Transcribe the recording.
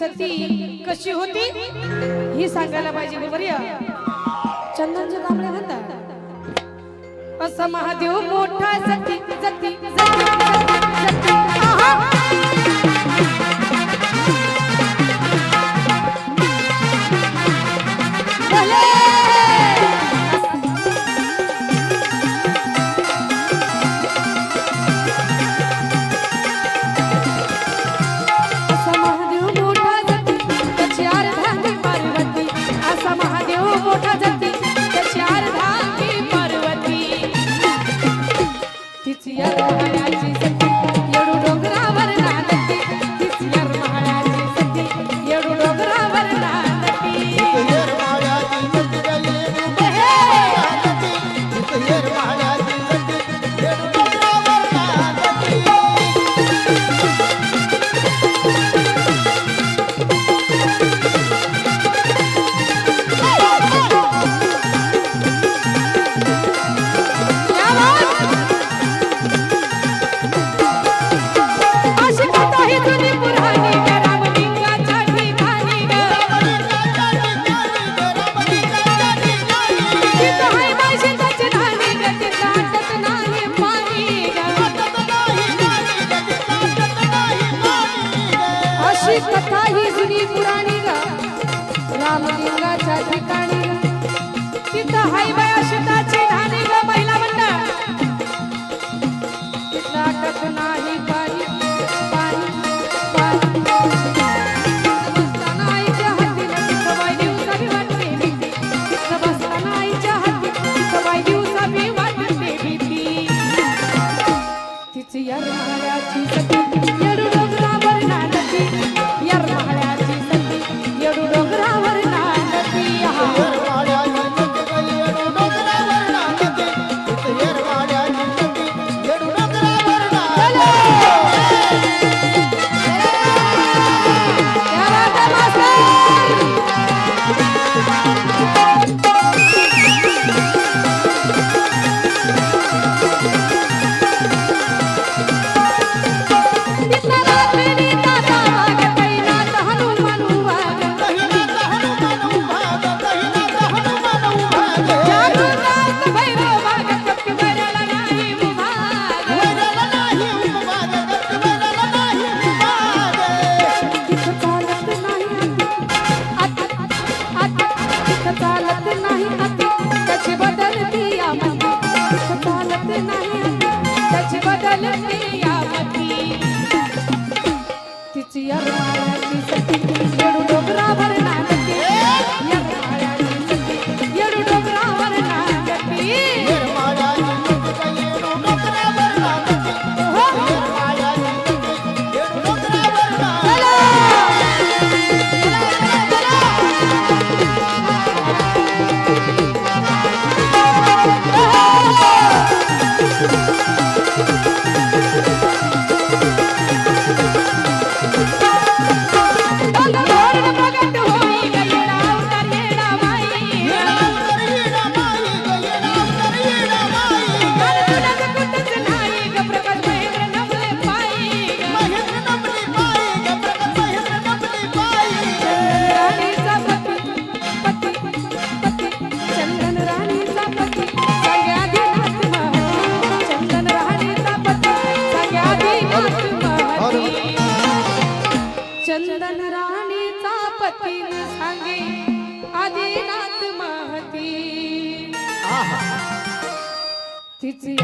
सती कशी होती ही सांगायला पाहिजे बरोबर चंदनजी कांबळे म्हणतात असा महादेव मोठा सती सती सती सती सती Baixa चालत पतीन सांगे आदिनाथ महती. तिची